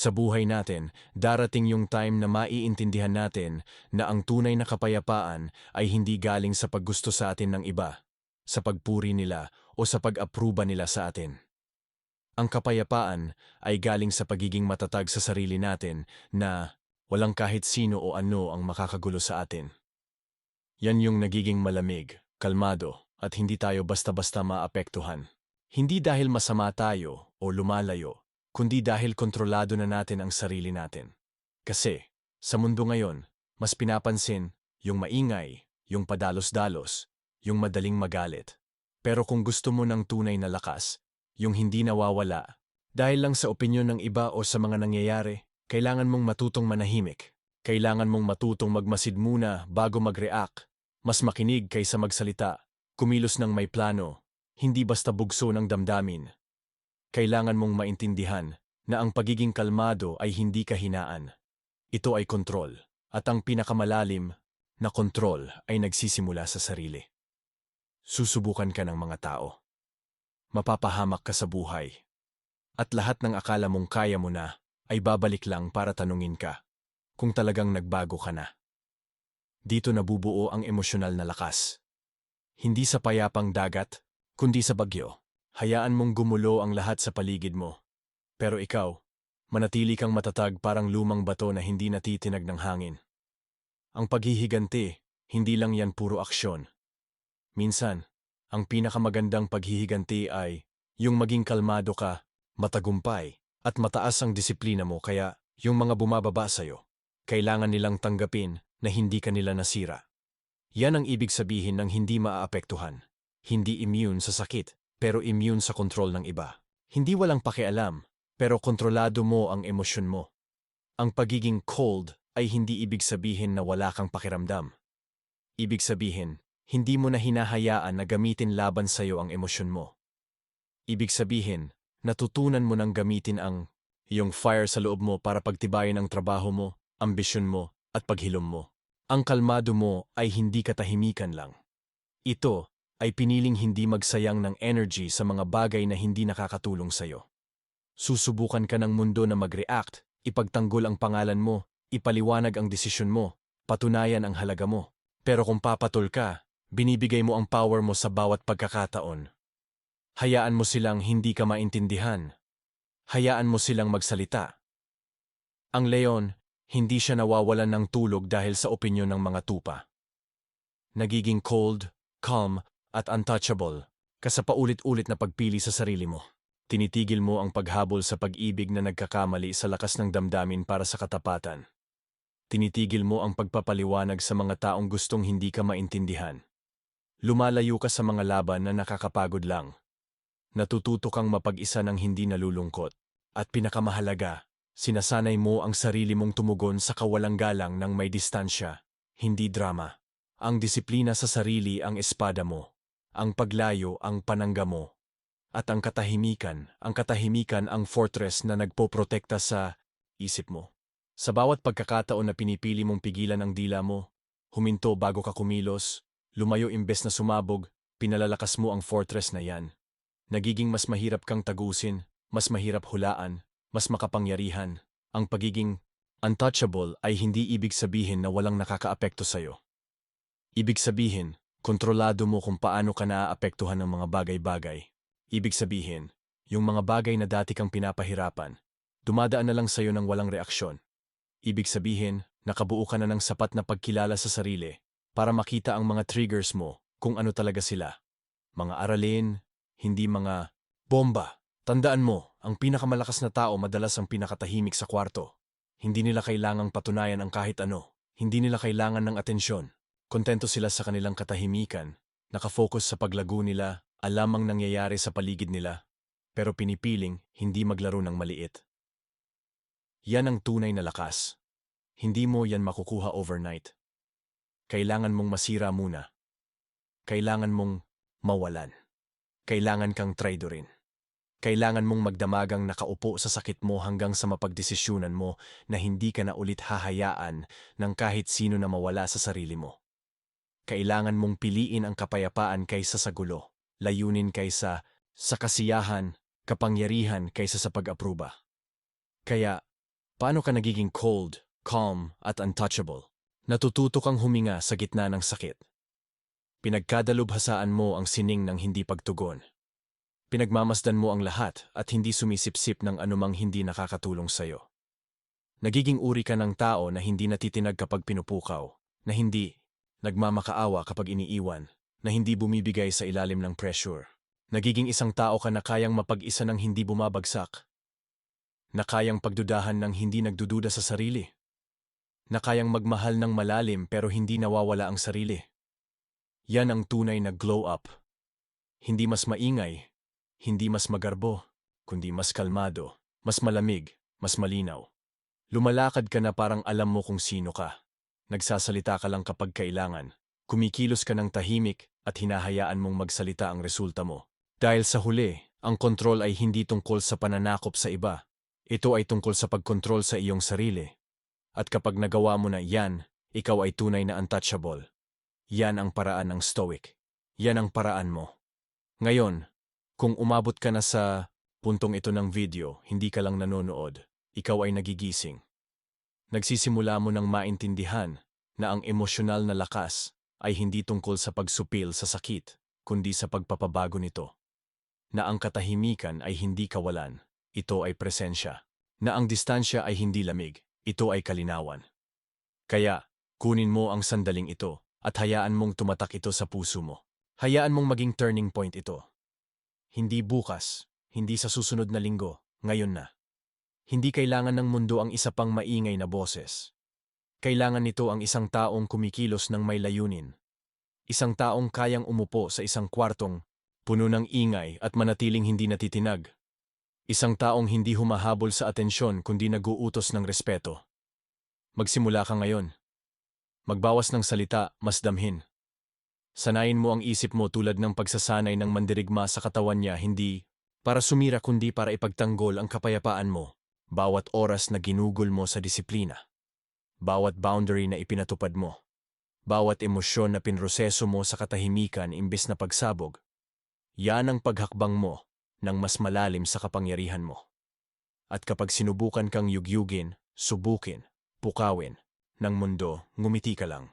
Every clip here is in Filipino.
Sa buhay natin, darating yung time na maiintindihan natin na ang tunay na kapayapaan ay hindi galing sa paggusto sa atin ng iba, sa pagpuri nila o sa pag-aproba nila sa atin. Ang kapayapaan ay galing sa pagiging matatag sa sarili natin na walang kahit sino o ano ang makakagulo sa atin. Yan yung nagiging malamig, kalmado, at hindi tayo basta-basta maapektuhan. Hindi dahil masama tayo o lumalayo, kundi dahil kontrolado na natin ang sarili natin. Kasi, sa mundo ngayon, mas pinapansin yung maingay, yung padalos-dalos, yung madaling magalit. Pero kung gusto mo ng tunay na lakas, yung hindi nawawala, dahil lang sa opinyon ng iba o sa mga nangyayari, kailangan mong matutong manahimik. Kailangan mong matutong magmasid muna bago mag-react, mas makinig kaysa magsalita, kumilos ng may plano, hindi basta bugso ng damdamin. Kailangan mong maintindihan na ang pagiging kalmado ay hindi kahinaan. Ito ay kontrol, at ang pinakamalalim na kontrol ay nagsisimula sa sarili. Susubukan ka ng mga tao. Mapapahamak ka sa buhay. At lahat ng akala mong kaya mo na ay babalik lang para tanungin ka kung talagang nagbago ka na. Dito nabubuo ang emosyonal na lakas. Hindi sa payapang dagat, kundi sa bagyo. Hayaan mong gumulo ang lahat sa paligid mo. Pero ikaw, manatili kang matatag parang lumang bato na hindi natitinag ng hangin. Ang paghihiganti, hindi lang yan puro aksyon. Minsan, ang pinakamagandang paghihiganti ay yung maging kalmado ka, matagumpay, at mataas ang disiplina mo kaya yung mga bumababa sa'yo, kailangan nilang tanggapin na hindi ka nila nasira. Yan ang ibig sabihin ng hindi maaapektuhan. Hindi immune sa sakit, pero immune sa kontrol ng iba. Hindi walang pakialam, pero kontrolado mo ang emosyon mo. Ang pagiging cold ay hindi ibig sabihin na wala kang pakiramdam. Ibig sabihin, hindi mo na hinahayaan na gamitin laban sa iyo ang emosyon mo. Ibig sabihin, natutunan mo nang gamitin ang iyong fire sa loob mo para pagtibayin ang trabaho mo, ambisyon mo, at paghilom mo. Ang kalmado mo ay hindi katahimikan lang. Ito ay piniling hindi magsayang ng energy sa mga bagay na hindi nakakatulong sa'yo. Susubukan ka ng mundo na mag-react, ipagtanggol ang pangalan mo, ipaliwanag ang desisyon mo, patunayan ang halaga mo. Pero kung papatol ka, binibigay mo ang power mo sa bawat pagkakataon. Hayaan mo silang hindi ka maintindihan. Hayaan mo silang magsalita. Ang leon, hindi siya nawawalan ng tulog dahil sa opinyon ng mga tupa. Nagiging cold, calm, at untouchable, kasa paulit-ulit na pagpili sa sarili mo. Tinitigil mo ang paghabol sa pag-ibig na nagkakamali sa lakas ng damdamin para sa katapatan. Tinitigil mo ang pagpapaliwanag sa mga taong gustong hindi ka maintindihan. Lumalayo ka sa mga laban na nakakapagod lang. Natututo kang mapag-isa ng hindi nalulungkot. At pinakamahalaga, sinasanay mo ang sarili mong tumugon sa kawalang galang ng may distansya, hindi drama. Ang disiplina sa sarili ang espada mo ang paglayo ang panangga mo. At ang katahimikan, ang katahimikan ang fortress na nagpoprotekta sa isip mo. Sa bawat pagkakataon na pinipili mong pigilan ang dila mo, huminto bago ka kumilos, lumayo imbes na sumabog, pinalalakas mo ang fortress na yan. Nagiging mas mahirap kang tagusin, mas mahirap hulaan, mas makapangyarihan. Ang pagiging untouchable ay hindi ibig sabihin na walang nakakaapekto sa'yo. Ibig sabihin, Kontrolado mo kung paano ka naaapektuhan ng mga bagay-bagay. Ibig sabihin, yung mga bagay na dati kang pinapahirapan, dumadaan na lang sa'yo ng walang reaksyon. Ibig sabihin, nakabuo ka na ng sapat na pagkilala sa sarili para makita ang mga triggers mo kung ano talaga sila. Mga aralin, hindi mga bomba. Tandaan mo, ang pinakamalakas na tao madalas ang pinakatahimik sa kwarto. Hindi nila kailangang patunayan ang kahit ano. Hindi nila kailangan ng atensyon. Kontento sila sa kanilang katahimikan, nakafocus sa paglago nila, alam ang nangyayari sa paligid nila, pero pinipiling hindi maglaro ng maliit. Yan ang tunay na lakas. Hindi mo yan makukuha overnight. Kailangan mong masira muna. Kailangan mong mawalan. Kailangan kang traidorin. Kailangan mong magdamagang nakaupo sa sakit mo hanggang sa mapagdesisyunan mo na hindi ka na ulit hahayaan ng kahit sino na mawala sa sarili mo kailangan mong piliin ang kapayapaan kaysa sa gulo, layunin kaysa sa kasiyahan, kapangyarihan kaysa sa pag-apruba. Kaya, Paano ka nagiging cold, calm, at untouchable? Natututo kang huminga sa gitna ng sakit. Pinagkadalubhasaan mo ang sining ng hindi pagtugon. Pinagmamasdan mo ang lahat at hindi sumisipsip ng anumang hindi nakakatulong sa'yo. Nagiging uri ka ng tao na hindi natitinag kapag pinupukaw, na hindi nagmamakaawa kapag iniiwan, na hindi bumibigay sa ilalim ng pressure. Nagiging isang tao ka na kayang mapag-isa ng hindi bumabagsak, na kayang pagdudahan ng hindi nagdududa sa sarili, na kayang magmahal ng malalim pero hindi nawawala ang sarili. Yan ang tunay na glow up. Hindi mas maingay, hindi mas magarbo, kundi mas kalmado, mas malamig, mas malinaw. Lumalakad ka na parang alam mo kung sino ka. Nagsasalita ka lang kapag kailangan. Kumikilos ka ng tahimik at hinahayaan mong magsalita ang resulta mo. Dahil sa huli, ang kontrol ay hindi tungkol sa pananakop sa iba. Ito ay tungkol sa pagkontrol sa iyong sarili. At kapag nagawa mo na yan, ikaw ay tunay na untouchable. Yan ang paraan ng stoic. Yan ang paraan mo. Ngayon, kung umabot ka na sa puntong ito ng video, hindi ka lang nanonood, ikaw ay nagigising. Nagsisimula mo ng maintindihan na ang emosyonal na lakas ay hindi tungkol sa pagsupil sa sakit, kundi sa pagpapabago nito. Na ang katahimikan ay hindi kawalan, ito ay presensya. Na ang distansya ay hindi lamig, ito ay kalinawan. Kaya, kunin mo ang sandaling ito at hayaan mong tumatak ito sa puso mo. Hayaan mong maging turning point ito. Hindi bukas, hindi sa susunod na linggo, ngayon na. Hindi kailangan ng mundo ang isa pang maingay na boses. Kailangan nito ang isang taong kumikilos ng may layunin. Isang taong kayang umupo sa isang kwartong puno ng ingay at manatiling hindi natitinag. Isang taong hindi humahabol sa atensyon kundi naguutos ng respeto. Magsimula ka ngayon. Magbawas ng salita, mas damhin. Sanayin mo ang isip mo tulad ng pagsasanay ng mandirigma sa katawan niya hindi para sumira kundi para ipagtanggol ang kapayapaan mo bawat oras na ginugol mo sa disiplina, bawat boundary na ipinatupad mo, bawat emosyon na pinroseso mo sa katahimikan imbes na pagsabog, yan ang paghakbang mo ng mas malalim sa kapangyarihan mo. At kapag sinubukan kang yugyugin, subukin, pukawin, ng mundo, ngumiti ka lang.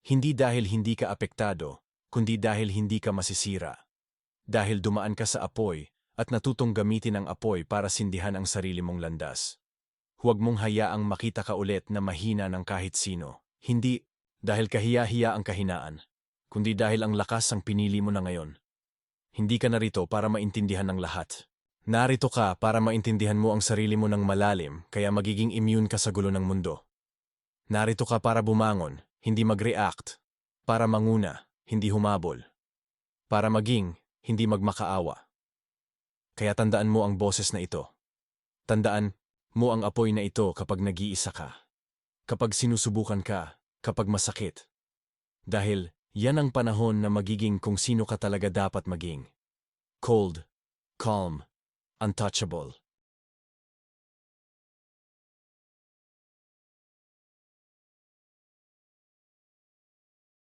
Hindi dahil hindi ka apektado, kundi dahil hindi ka masisira. Dahil dumaan ka sa apoy at natutong gamitin ang apoy para sindihan ang sarili mong landas. Huwag mong hayaang makita ka ulit na mahina ng kahit sino. Hindi dahil kahiya-hiya ang kahinaan, kundi dahil ang lakas ang pinili mo na ngayon. Hindi ka narito para maintindihan ng lahat. Narito ka para maintindihan mo ang sarili mo ng malalim kaya magiging immune ka sa gulo ng mundo. Narito ka para bumangon, hindi mag-react. Para manguna, hindi humabol. Para maging, hindi magmakaawa. Kaya tandaan mo ang boses na ito. Tandaan mo ang apoy na ito kapag nag-iisa ka. Kapag sinusubukan ka, kapag masakit. Dahil yan ang panahon na magiging kung sino ka talaga dapat maging. Cold, calm, untouchable.